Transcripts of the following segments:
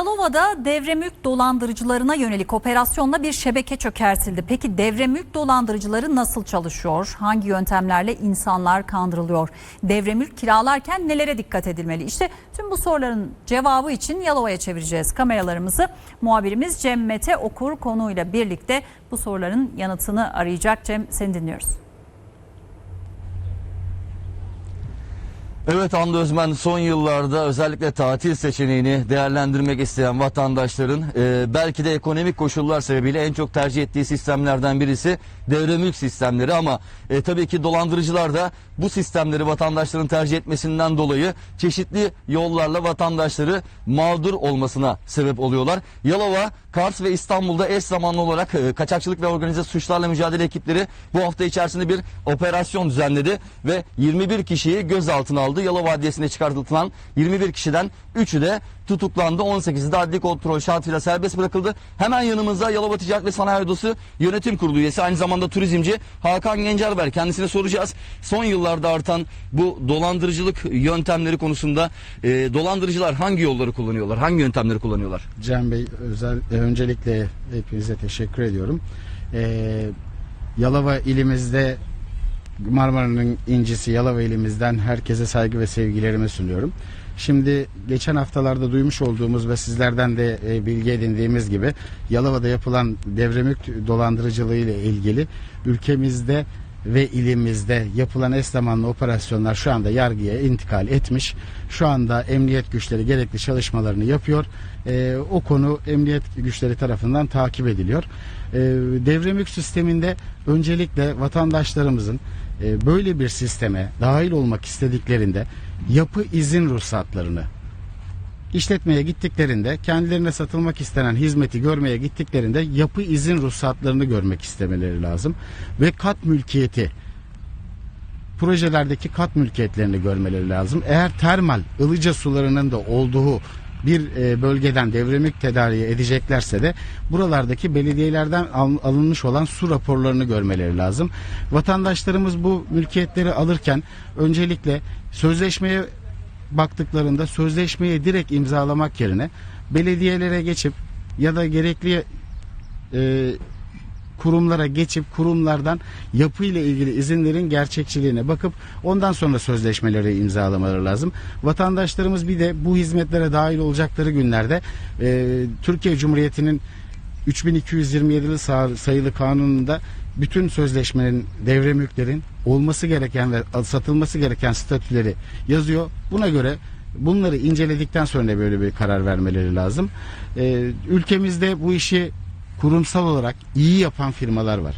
Yalova'da devre mülk dolandırıcılarına yönelik operasyonla bir şebeke çökertildi. Peki devre mülk dolandırıcıları nasıl çalışıyor? Hangi yöntemlerle insanlar kandırılıyor? Devre mülk kiralarken nelere dikkat edilmeli? İşte tüm bu soruların cevabı için Yalova'ya çevireceğiz kameralarımızı. Muhabirimiz Cem Mete Okur konuyla birlikte bu soruların yanıtını arayacak. Cem seni dinliyoruz. Evet Hande Özmen son yıllarda özellikle tatil seçeneğini değerlendirmek isteyen vatandaşların e, belki de ekonomik koşullar sebebiyle en çok tercih ettiği sistemlerden birisi devre mülk sistemleri ama e, tabii ki dolandırıcılar da bu sistemleri vatandaşların tercih etmesinden dolayı çeşitli yollarla vatandaşları mağdur olmasına sebep oluyorlar. Yalova, Kars ve İstanbul'da eş zamanlı olarak e, kaçakçılık ve organize suçlarla mücadele ekipleri bu hafta içerisinde bir operasyon düzenledi ve 21 kişiyi gözaltına aldı. Yalova Adliyesi'ne çıkartılan 21 kişiden 3'ü de tutuklandı. 18'i de adli kontrol şartıyla serbest bırakıldı. Hemen yanımızda Yalova Ticaret ve Sanayi Odası Yönetim Kurulu üyesi aynı zamanda turizmci Hakan Gencer var. Kendisine soracağız. Son yıllarda artan bu dolandırıcılık yöntemleri konusunda e, dolandırıcılar hangi yolları kullanıyorlar? Hangi yöntemleri kullanıyorlar? Cem Bey özel e, öncelikle hepinize teşekkür ediyorum. Ee, Yalova ilimizde Marmara'nın incisi Yalova ilimizden herkese saygı ve sevgilerimi sunuyorum. Şimdi geçen haftalarda duymuş olduğumuz ve sizlerden de e, bilgi edindiğimiz gibi Yalova'da yapılan devremük dolandırıcılığı ile ilgili ülkemizde ve ilimizde yapılan eş zamanlı operasyonlar şu anda yargıya intikal etmiş. Şu anda emniyet güçleri gerekli çalışmalarını yapıyor. Ee, o konu emniyet güçleri tarafından takip ediliyor. Ee, devremük sisteminde öncelikle vatandaşlarımızın e, böyle bir sisteme dahil olmak istediklerinde yapı izin ruhsatlarını işletmeye gittiklerinde kendilerine satılmak istenen hizmeti görmeye gittiklerinde yapı izin ruhsatlarını görmek istemeleri lazım ve kat mülkiyeti projelerdeki kat mülkiyetlerini görmeleri lazım. Eğer termal ılıca sularının da olduğu bir e, bölgeden devremik tedariği edeceklerse de buralardaki belediyelerden al- alınmış olan su raporlarını görmeleri lazım. Vatandaşlarımız bu mülkiyetleri alırken öncelikle sözleşmeye baktıklarında sözleşmeyi direkt imzalamak yerine belediyelere geçip ya da gerekli e, kurumlara geçip kurumlardan yapı ile ilgili izinlerin gerçekçiliğine bakıp ondan sonra sözleşmeleri imzalamaları lazım. Vatandaşlarımız bir de bu hizmetlere dahil olacakları günlerde e, Türkiye Cumhuriyeti'nin 3227 sa- sayılı kanununda bütün sözleşmenin devre mülklerin olması gereken ve satılması gereken statüleri yazıyor. Buna göre bunları inceledikten sonra böyle bir karar vermeleri lazım. Ee, ülkemizde bu işi kurumsal olarak iyi yapan firmalar var.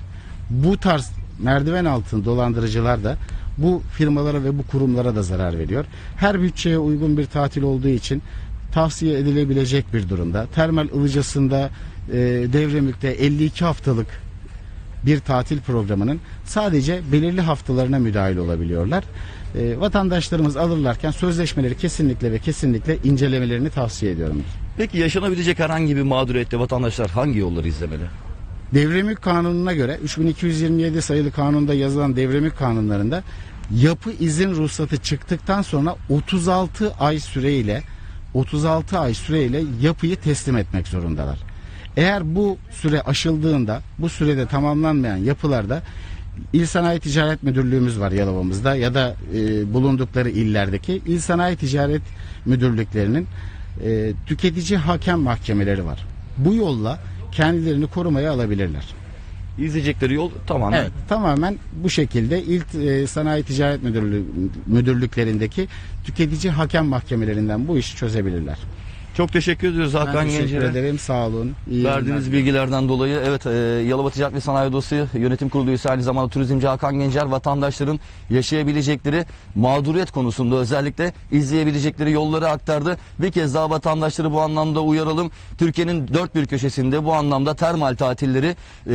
Bu tarz merdiven altı dolandırıcılar da bu firmalara ve bu kurumlara da zarar veriyor. Her bütçeye uygun bir tatil olduğu için tavsiye edilebilecek bir durumda. Termal Ilıcası'nda e, Devremük'te 52 haftalık bir tatil programının sadece belirli haftalarına müdahil olabiliyorlar. E, vatandaşlarımız alırlarken sözleşmeleri kesinlikle ve kesinlikle incelemelerini tavsiye ediyorum. Peki yaşanabilecek herhangi bir mağduriyette vatandaşlar hangi yolları izlemeli? Devremülk kanununa göre 3227 sayılı kanunda yazılan devremülk kanunlarında yapı izin ruhsatı çıktıktan sonra 36 ay süreyle 36 ay süreyle yapıyı teslim etmek zorundalar. Eğer bu süre aşıldığında bu sürede tamamlanmayan yapılarda İl Sanayi Ticaret Müdürlüğümüz var Yalova'mızda ya da e, bulundukları illerdeki İl Sanayi Ticaret Müdürlüklerinin e, tüketici hakem mahkemeleri var. Bu yolla kendilerini korumaya alabilirler. İzleyecekleri yol tamamen Evet, tamamen bu şekilde İl e, Sanayi Ticaret Müdürlüğü, Müdürlüklerindeki tüketici hakem mahkemelerinden bu işi çözebilirler. Çok teşekkür ediyoruz Hakan ben teşekkür Gencer'e. ederim. Sağ olun. İyi Verdiğiniz bilgilerden dolayı evet e, Yalova Ticaret ve Sanayi Odası Yönetim Kurulu üyesi aynı zamanda turizmci Hakan Gencer vatandaşların yaşayabilecekleri mağduriyet konusunda özellikle izleyebilecekleri yolları aktardı. Bir kez daha vatandaşları bu anlamda uyaralım. Türkiye'nin dört bir köşesinde bu anlamda termal tatilleri e,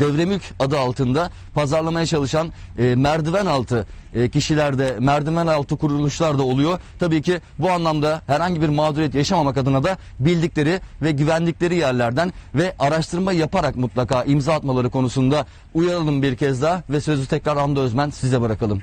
devremülk adı altında pazarlamaya çalışan e, merdiven altı kişiler de merdiven altı kuruluşlar da oluyor. Tabii ki bu anlamda herhangi bir mağduriyet yaşamamak adına da bildikleri ve güvendikleri yerlerden ve araştırma yaparak mutlaka imza atmaları konusunda uyaralım bir kez daha ve sözü tekrar Hamdi Özmen size bırakalım.